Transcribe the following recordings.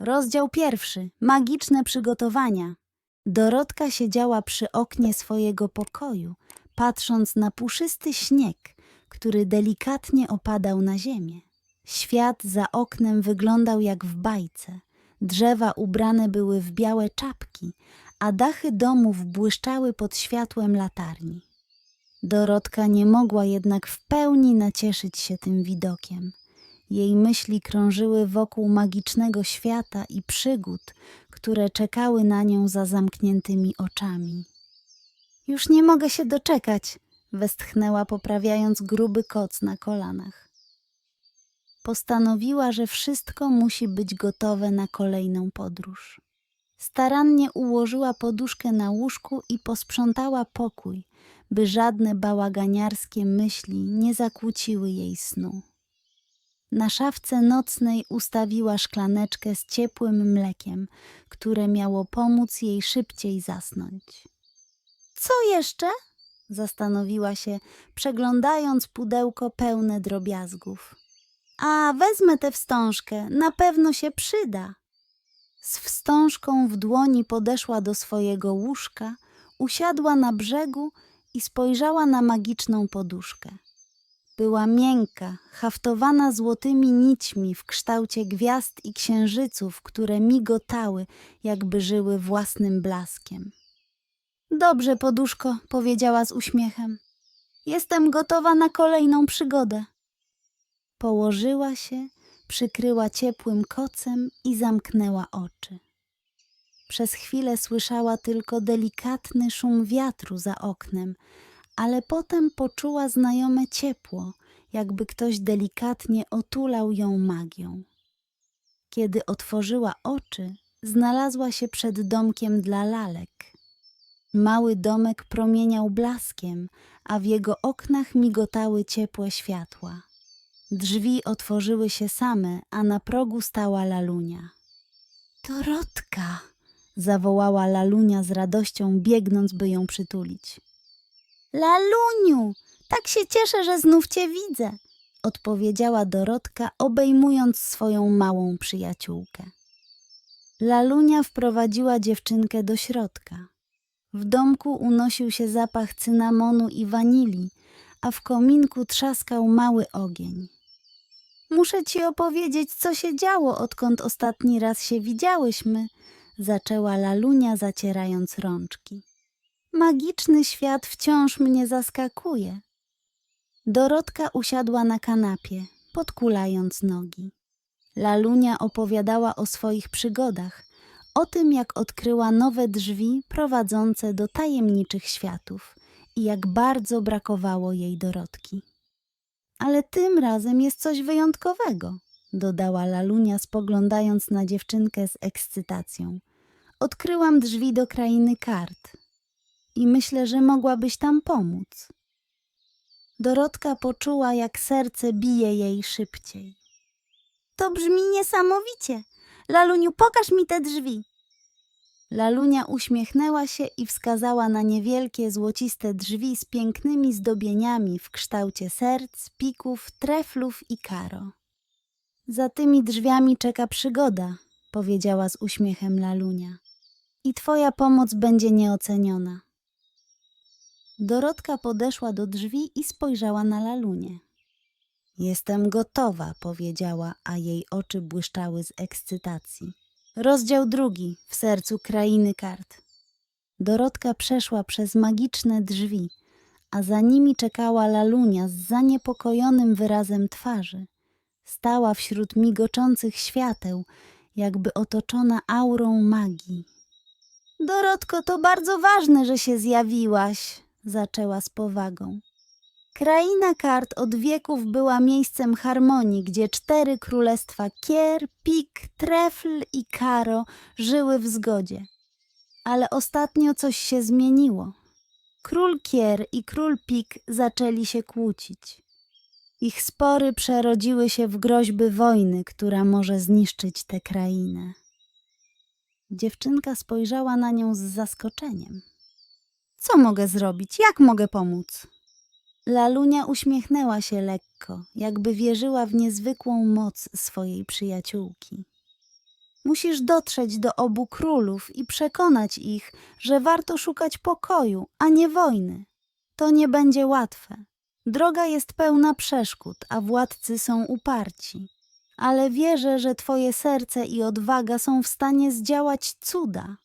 Rozdział pierwszy. Magiczne przygotowania. Dorotka siedziała przy oknie swojego pokoju, patrząc na puszysty śnieg, który delikatnie opadał na ziemię. Świat za oknem wyglądał jak w bajce. Drzewa ubrane były w białe czapki, a dachy domów błyszczały pod światłem latarni. Dorotka nie mogła jednak w pełni nacieszyć się tym widokiem. Jej myśli krążyły wokół magicznego świata i przygód, które czekały na nią za zamkniętymi oczami. Już nie mogę się doczekać, westchnęła, poprawiając gruby koc na kolanach. Postanowiła, że wszystko musi być gotowe na kolejną podróż. Starannie ułożyła poduszkę na łóżku i posprzątała pokój, by żadne bałaganiarskie myśli nie zakłóciły jej snu. Na szafce nocnej ustawiła szklaneczkę z ciepłym mlekiem, które miało pomóc jej szybciej zasnąć. Co jeszcze? Zastanowiła się, przeglądając pudełko pełne drobiazgów. A wezmę tę wstążkę, na pewno się przyda. Z wstążką w dłoni podeszła do swojego łóżka, usiadła na brzegu i spojrzała na magiczną poduszkę. Była miękka, haftowana złotymi nićmi w kształcie gwiazd i księżyców, które migotały, jakby żyły własnym blaskiem. Dobrze, poduszko, powiedziała z uśmiechem. Jestem gotowa na kolejną przygodę. Położyła się, przykryła ciepłym kocem i zamknęła oczy. Przez chwilę słyszała tylko delikatny szum wiatru za oknem, ale potem poczuła znajome ciepło, jakby ktoś delikatnie otulał ją magią. Kiedy otworzyła oczy, znalazła się przed domkiem dla lalek. Mały domek promieniał blaskiem, a w jego oknach migotały ciepłe światła. Drzwi otworzyły się same, a na progu stała Lalunia. Dorotka! zawołała Lalunia z radością, biegnąc, by ją przytulić. Laluniu, tak się cieszę, że znów cię widzę, odpowiedziała Dorotka, obejmując swoją małą przyjaciółkę. Lalunia wprowadziła dziewczynkę do środka. W domku unosił się zapach cynamonu i wanilii, a w kominku trzaskał mały ogień. Muszę ci opowiedzieć, co się działo, odkąd ostatni raz się widziałyśmy, zaczęła Lalunia, zacierając rączki. Magiczny świat wciąż mnie zaskakuje. Dorotka usiadła na kanapie, podkulając nogi. Lalunia opowiadała o swoich przygodach, o tym, jak odkryła nowe drzwi prowadzące do tajemniczych światów i jak bardzo brakowało jej Dorotki. Ale tym razem jest coś wyjątkowego, dodała Lalunia, spoglądając na dziewczynkę z ekscytacją. Odkryłam drzwi do krainy kart i myślę, że mogłabyś tam pomóc. Dorotka poczuła, jak serce bije jej szybciej. To brzmi niesamowicie. Laluniu, pokaż mi te drzwi. Lalunia uśmiechnęła się i wskazała na niewielkie złociste drzwi z pięknymi zdobieniami w kształcie serc, pików, treflów i karo. Za tymi drzwiami czeka przygoda, powiedziała z uśmiechem Lalunia. I twoja pomoc będzie nieoceniona. Dorotka podeszła do drzwi i spojrzała na Lalunię. Jestem gotowa, powiedziała, a jej oczy błyszczały z ekscytacji. Rozdział drugi w sercu krainy kart. Dorotka przeszła przez magiczne drzwi, a za nimi czekała Lalunia z zaniepokojonym wyrazem twarzy. Stała wśród migoczących świateł, jakby otoczona aurą magii. Dorotko, to bardzo ważne, że się zjawiłaś, zaczęła z powagą. Kraina kart od wieków była miejscem harmonii, gdzie cztery królestwa Kier, Pik, Trefl i Karo żyły w zgodzie. Ale ostatnio coś się zmieniło. Król Kier i król Pik zaczęli się kłócić. Ich spory przerodziły się w groźby wojny, która może zniszczyć tę krainę. Dziewczynka spojrzała na nią z zaskoczeniem. Co mogę zrobić? Jak mogę pomóc? Lalunia uśmiechnęła się lekko, jakby wierzyła w niezwykłą moc swojej przyjaciółki. Musisz dotrzeć do obu królów i przekonać ich, że warto szukać pokoju, a nie wojny. To nie będzie łatwe. Droga jest pełna przeszkód, a władcy są uparci. Ale wierzę, że twoje serce i odwaga są w stanie zdziałać cuda.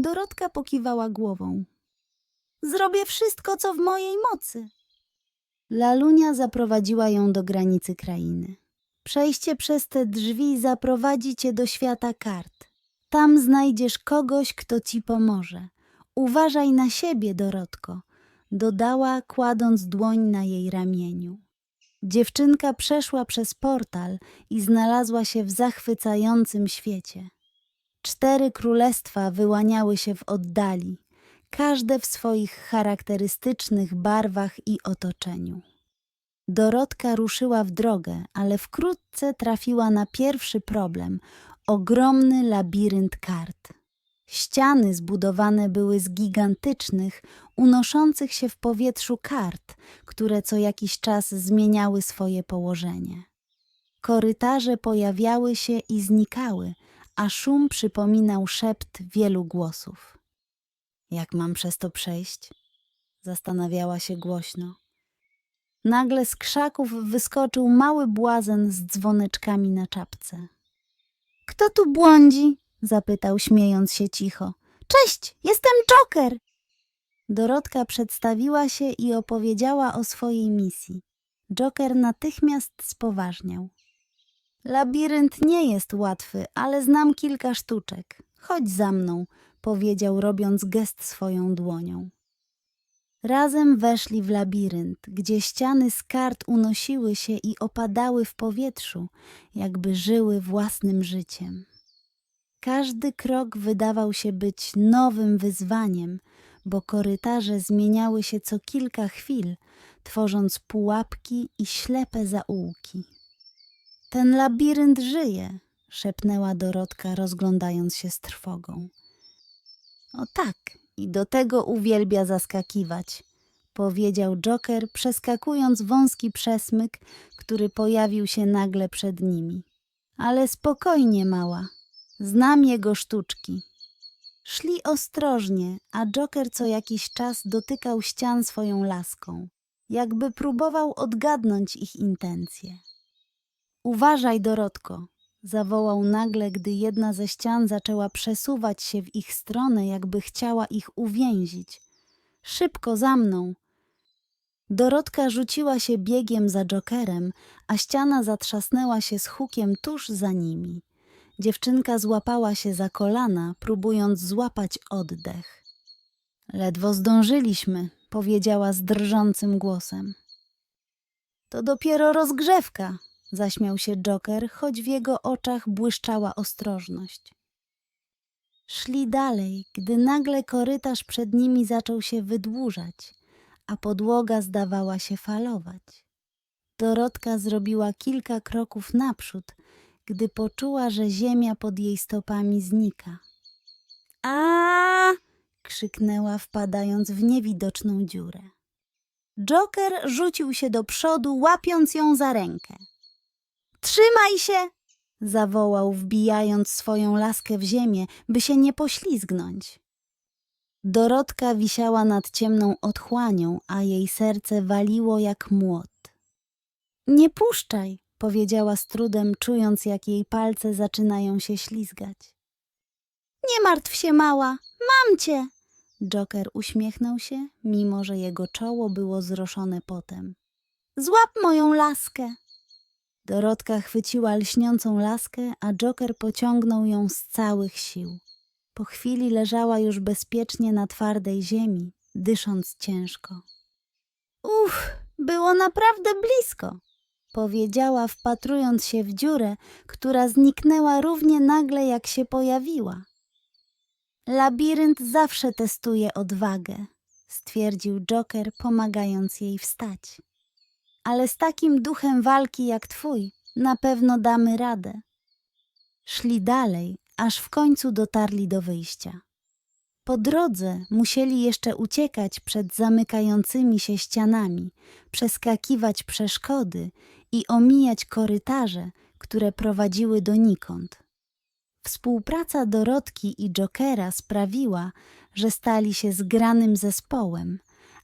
Dorotka pokiwała głową. Zrobię wszystko, co w mojej mocy. Lalunia zaprowadziła ją do granicy krainy. Przejście przez te drzwi zaprowadzi cię do świata kart. Tam znajdziesz kogoś, kto ci pomoże. Uważaj na siebie, Dorotko, dodała, kładąc dłoń na jej ramieniu. Dziewczynka przeszła przez portal i znalazła się w zachwycającym świecie. Cztery królestwa wyłaniały się w oddali, każde w swoich charakterystycznych barwach i otoczeniu. Dorotka ruszyła w drogę, ale wkrótce trafiła na pierwszy problem ogromny labirynt kart. Ściany zbudowane były z gigantycznych, unoszących się w powietrzu kart, które co jakiś czas zmieniały swoje położenie. Korytarze pojawiały się i znikały, a szum przypominał szept wielu głosów. Jak mam przez to przejść? Zastanawiała się głośno. Nagle z krzaków wyskoczył mały błazen z dzwoneczkami na czapce. Kto tu błądzi? zapytał, śmiejąc się cicho. Cześć, jestem Joker! Dorotka przedstawiła się i opowiedziała o swojej misji. Joker natychmiast spoważniał. Labirynt nie jest łatwy, ale znam kilka sztuczek. Chodź za mną, powiedział, robiąc gest swoją dłonią. Razem weszli w labirynt, gdzie ściany z kart unosiły się i opadały w powietrzu, jakby żyły własnym życiem. Każdy krok wydawał się być nowym wyzwaniem, bo korytarze zmieniały się co kilka chwil, tworząc pułapki i ślepe zaułki. Ten labirynt żyje, szepnęła Dorotka, rozglądając się z trwogą. O tak, i do tego uwielbia zaskakiwać, powiedział Joker, przeskakując wąski przesmyk, który pojawił się nagle przed nimi. Ale spokojnie, mała. Znam jego sztuczki. Szli ostrożnie, a Joker co jakiś czas dotykał ścian swoją laską, jakby próbował odgadnąć ich intencje. Uważaj, Dorotko, zawołał nagle, gdy jedna ze ścian zaczęła przesuwać się w ich stronę, jakby chciała ich uwięzić. Szybko za mną! Dorotka rzuciła się biegiem za Jokerem, a ściana zatrzasnęła się z hukiem tuż za nimi. Dziewczynka złapała się za kolana, próbując złapać oddech. Ledwo zdążyliśmy, powiedziała z drżącym głosem. To dopiero rozgrzewka, zaśmiał się Joker, choć w jego oczach błyszczała ostrożność. Szli dalej, gdy nagle korytarz przed nimi zaczął się wydłużać, a podłoga zdawała się falować. Dorotka zrobiła kilka kroków naprzód, gdy poczuła, że ziemia pod jej stopami znika. A! krzyknęła, wpadając w niewidoczną dziurę. Joker rzucił się do przodu, łapiąc ją za rękę. Trzymaj się! zawołał, wbijając swoją laskę w ziemię, by się nie poślizgnąć. Dorotka wisiała nad ciemną otchłanią, a jej serce waliło jak młot. Nie puszczaj, powiedziała z trudem, czując, jak jej palce zaczynają się ślizgać. Nie martw się, mała, mam cię! Joker uśmiechnął się, mimo że jego czoło było zroszone potem. Złap moją laskę! Dorotka chwyciła lśniącą laskę, a Joker pociągnął ją z całych sił. Po chwili leżała już bezpiecznie na twardej ziemi, dysząc ciężko. Uff, było naprawdę blisko, powiedziała, wpatrując się w dziurę, która zniknęła równie nagle, jak się pojawiła. Labirynt zawsze testuje odwagę, stwierdził Joker, pomagając jej wstać. Ale z takim duchem walki jak twój, na pewno damy radę. Szli dalej, aż w końcu dotarli do wyjścia. Po drodze musieli jeszcze uciekać przed zamykającymi się ścianami, przeskakiwać przeszkody i omijać korytarze, które prowadziły donikąd. Współpraca Dorotki i Jokera sprawiła, że stali się zgranym zespołem,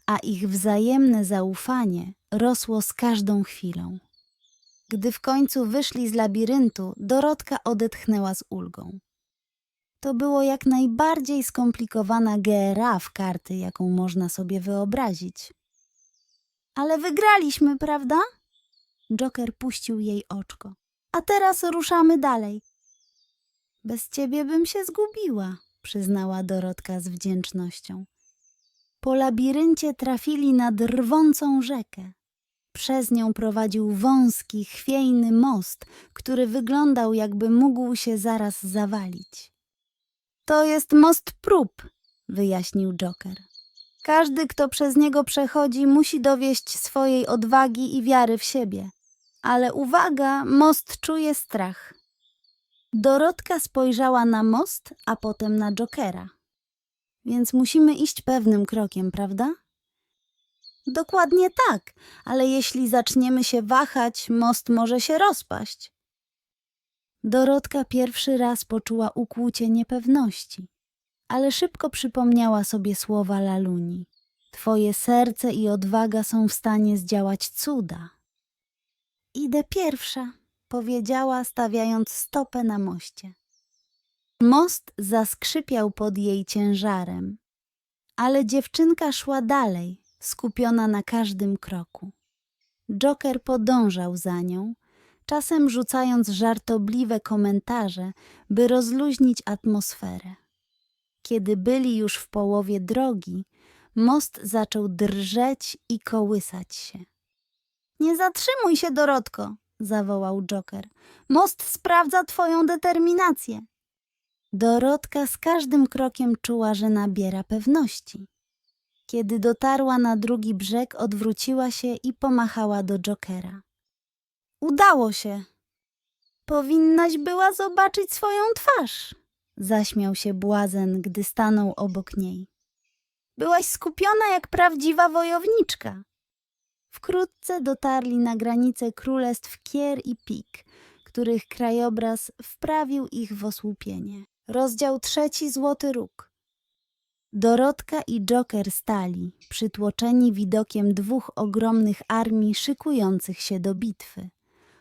a ich wzajemne zaufanie rosło z każdą chwilą. Gdy w końcu wyszli z labiryntu, Dorotka odetchnęła z ulgą. To było jak najbardziej skomplikowana GRA w karty, jaką można sobie wyobrazić. Ale wygraliśmy, prawda? Joker puścił jej oczko. A teraz ruszamy dalej. Bez ciebie bym się zgubiła, przyznała Dorotka z wdzięcznością. Po labiryncie trafili nad rwącą rzekę. Przez nią prowadził wąski, chwiejny most, który wyglądał jakby mógł się zaraz zawalić. To jest most prób, wyjaśnił Joker. Każdy, kto przez niego przechodzi, musi dowieść swojej odwagi i wiary w siebie. Ale uwaga, most czuje strach. Dorotka spojrzała na most, a potem na Jokera. Więc musimy iść pewnym krokiem, prawda? Dokładnie tak, ale jeśli zaczniemy się wahać, most może się rozpaść. Dorotka pierwszy raz poczuła ukłucie niepewności, ale szybko przypomniała sobie słowa Laluni. Twoje serce i odwaga są w stanie zdziałać cuda. Idę pierwsza, powiedziała, stawiając stopę na moście. Most zaskrzypiał pod jej ciężarem, ale dziewczynka szła dalej, skupiona na każdym kroku. Joker podążał za nią, czasem rzucając żartobliwe komentarze, by rozluźnić atmosferę. Kiedy byli już w połowie drogi, most zaczął drżeć i kołysać się. Nie zatrzymuj się, Dorotko, zawołał Joker. Most sprawdza twoją determinację. Dorotka z każdym krokiem czuła, że nabiera pewności. Kiedy dotarła na drugi brzeg, odwróciła się i pomachała do Jokera. Udało się. Powinnaś była zobaczyć swoją twarz, zaśmiał się błazen, gdy stanął obok niej. Byłaś skupiona jak prawdziwa wojowniczka. Wkrótce dotarli na granicę królestw Kier i Pik, których krajobraz wprawił ich w osłupienie. Rozdział trzeci Złoty Róg. Dorotka i Joker stali, przytłoczeni widokiem dwóch ogromnych armii szykujących się do bitwy.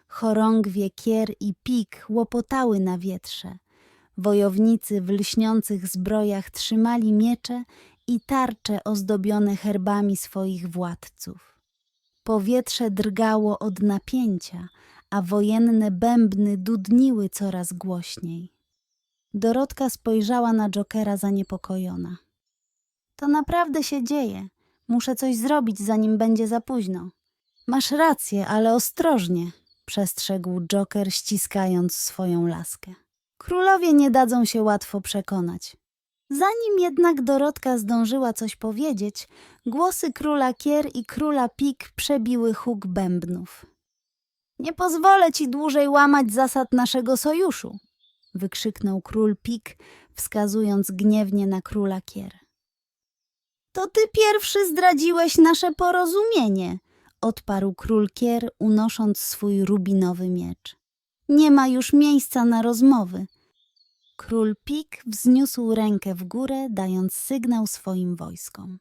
Chorągwie Kier i Pik łopotały na wietrze. Wojownicy w lśniących zbrojach trzymali miecze i tarcze ozdobione herbami swoich władców. Powietrze drgało od napięcia, a wojenne bębny dudniły coraz głośniej. Dorotka spojrzała na Jokera zaniepokojona. To naprawdę się dzieje. Muszę coś zrobić, zanim będzie za późno. Masz rację, ale ostrożnie, przestrzegł Joker, ściskając swoją laskę. Królowie nie dadzą się łatwo przekonać. Zanim jednak Dorotka zdążyła coś powiedzieć, głosy króla Kier i króla Pik przebiły huk bębnów. Nie pozwolę ci dłużej łamać zasad naszego sojuszu, wykrzyknął król Pik, wskazując gniewnie na króla Kier. To ty pierwszy zdradziłeś nasze porozumienie, odparł król Kier, unosząc swój rubinowy miecz. Nie ma już miejsca na rozmowy. Król Pik wzniósł rękę w górę, dając sygnał swoim wojskom.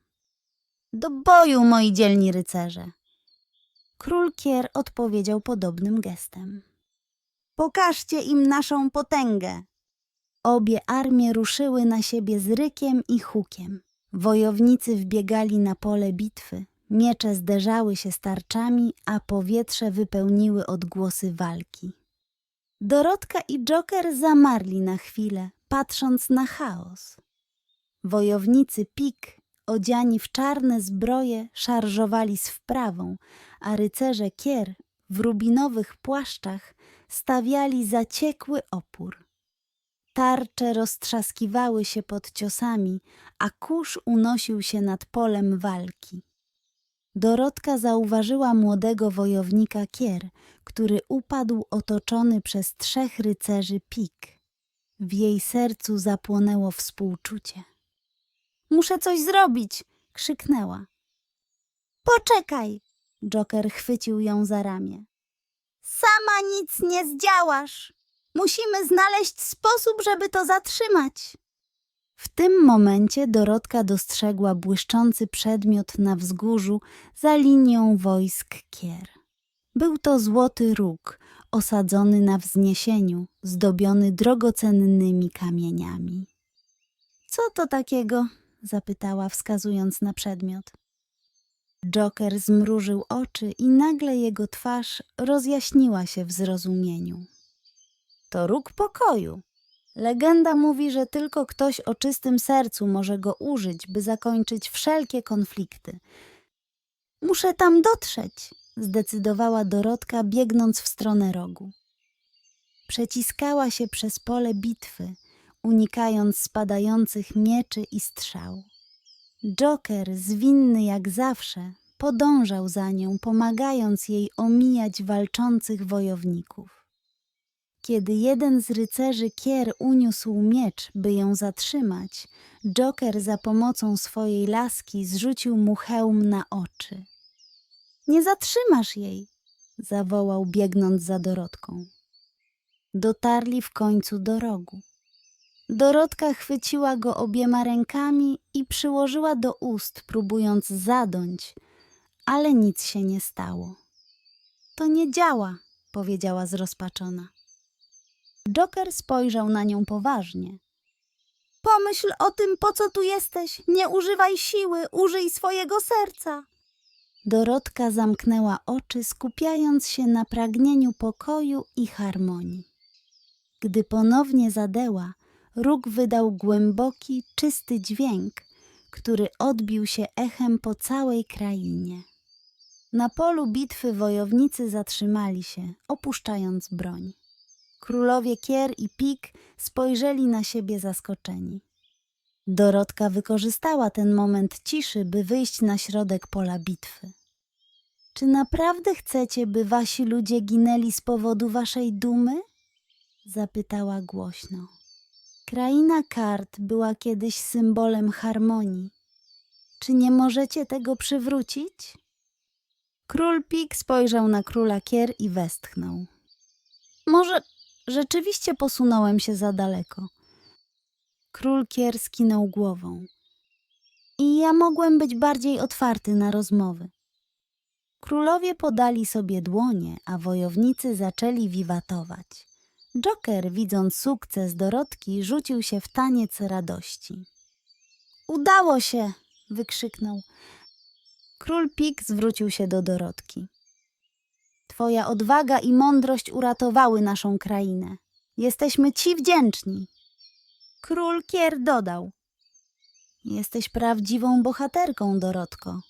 Do boju, moi dzielni rycerze! Król Kier odpowiedział podobnym gestem. Pokażcie im naszą potęgę! Obie armie ruszyły na siebie z rykiem i hukiem. Wojownicy wbiegali na pole bitwy, miecze zderzały się z tarczami, a powietrze wypełniły odgłosy walki. Dorotka i Joker zamarli na chwilę, patrząc na chaos. Wojownicy Pik, odziani w czarne zbroje, szarżowali z wprawą, a rycerze Kier w rubinowych płaszczach stawiali zaciekły opór. Tarcze roztrzaskiwały się pod ciosami, a kurz unosił się nad polem walki. Dorotka zauważyła młodego wojownika Kier, który upadł otoczony przez trzech rycerzy pik. W jej sercu zapłonęło współczucie. Muszę coś zrobić! krzyknęła. Poczekaj! Joker chwycił ją za ramię. Sama nic nie zdziałasz! Musimy znaleźć sposób, żeby to zatrzymać. W tym momencie Dorotka dostrzegła błyszczący przedmiot na wzgórzu za linią wojsk Kier. Był to złoty róg, osadzony na wzniesieniu, zdobiony drogocennymi kamieniami. Co to takiego? zapytała, wskazując na przedmiot. Joker zmrużył oczy i nagle jego twarz rozjaśniła się w zrozumieniu. To róg pokoju. Legenda mówi, że tylko ktoś o czystym sercu może go użyć, by zakończyć wszelkie konflikty. Muszę tam dotrzeć, zdecydowała Dorotka, biegnąc w stronę rogu. Przeciskała się przez pole bitwy, unikając spadających mieczy i strzał. Joker, zwinny jak zawsze, podążał za nią, pomagając jej omijać walczących wojowników. Kiedy jeden z rycerzy Kier uniósł miecz, by ją zatrzymać, Joker za pomocą swojej laski zrzucił mu hełm na oczy. Nie zatrzymasz jej, zawołał, biegnąc za Dorotką. Dotarli w końcu do rogu. Dorotka chwyciła go obiema rękami i przyłożyła do ust, próbując zadąć, ale nic się nie stało. To nie działa, powiedziała zrozpaczona. Joker spojrzał na nią poważnie. Pomyśl o tym, po co tu jesteś. Nie używaj siły, użyj swojego serca. Dorotka zamknęła oczy, skupiając się na pragnieniu pokoju i harmonii. Gdy ponownie zadeła, róg wydał głęboki, czysty dźwięk, który odbił się echem po całej krainie. Na polu bitwy wojownicy zatrzymali się, opuszczając broń. Królowie Kier i Pik spojrzeli na siebie zaskoczeni. Dorotka wykorzystała ten moment ciszy, by wyjść na środek pola bitwy. Czy naprawdę chcecie, by wasi ludzie ginęli z powodu waszej dumy? Zapytała głośno. Kraina kart była kiedyś symbolem harmonii. Czy nie możecie tego przywrócić? Król Pik spojrzał na króla Kier i westchnął. Może rzeczywiście posunąłem się za daleko. Król Kier skinął głową. I ja mogłem być bardziej otwarty na rozmowy. Królowie podali sobie dłonie, a wojownicy zaczęli wiwatować. Joker, widząc sukces Dorotki, rzucił się w taniec radości. Udało się! wykrzyknął. Król Pik zwrócił się do Dorotki. Twoja odwaga i mądrość uratowały naszą krainę. Jesteśmy ci wdzięczni. Król Kier dodał. Jesteś prawdziwą bohaterką, Dorotko.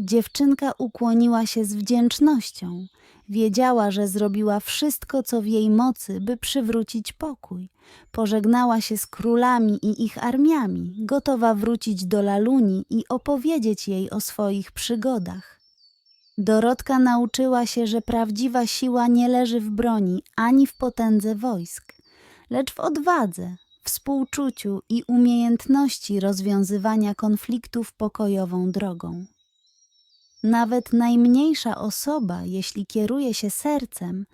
Dziewczynka ukłoniła się z wdzięcznością. Wiedziała, że zrobiła wszystko, co w jej mocy, by przywrócić pokój. Pożegnała się z królami i ich armiami, gotowa wrócić do Laluni i opowiedzieć jej o swoich przygodach. Dorotka nauczyła się, że prawdziwa siła nie leży w broni ani w potędze wojsk, lecz w odwadze, współczuciu i umiejętności rozwiązywania konfliktów pokojową drogą. Nawet najmniejsza osoba, jeśli kieruje się sercem,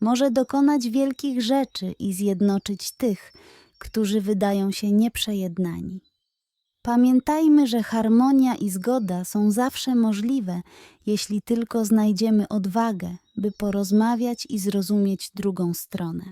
może dokonać wielkich rzeczy i zjednoczyć tych, którzy wydają się nieprzejednani. Pamiętajmy, że harmonia i zgoda są zawsze możliwe, jeśli tylko znajdziemy odwagę, by porozmawiać i zrozumieć drugą stronę.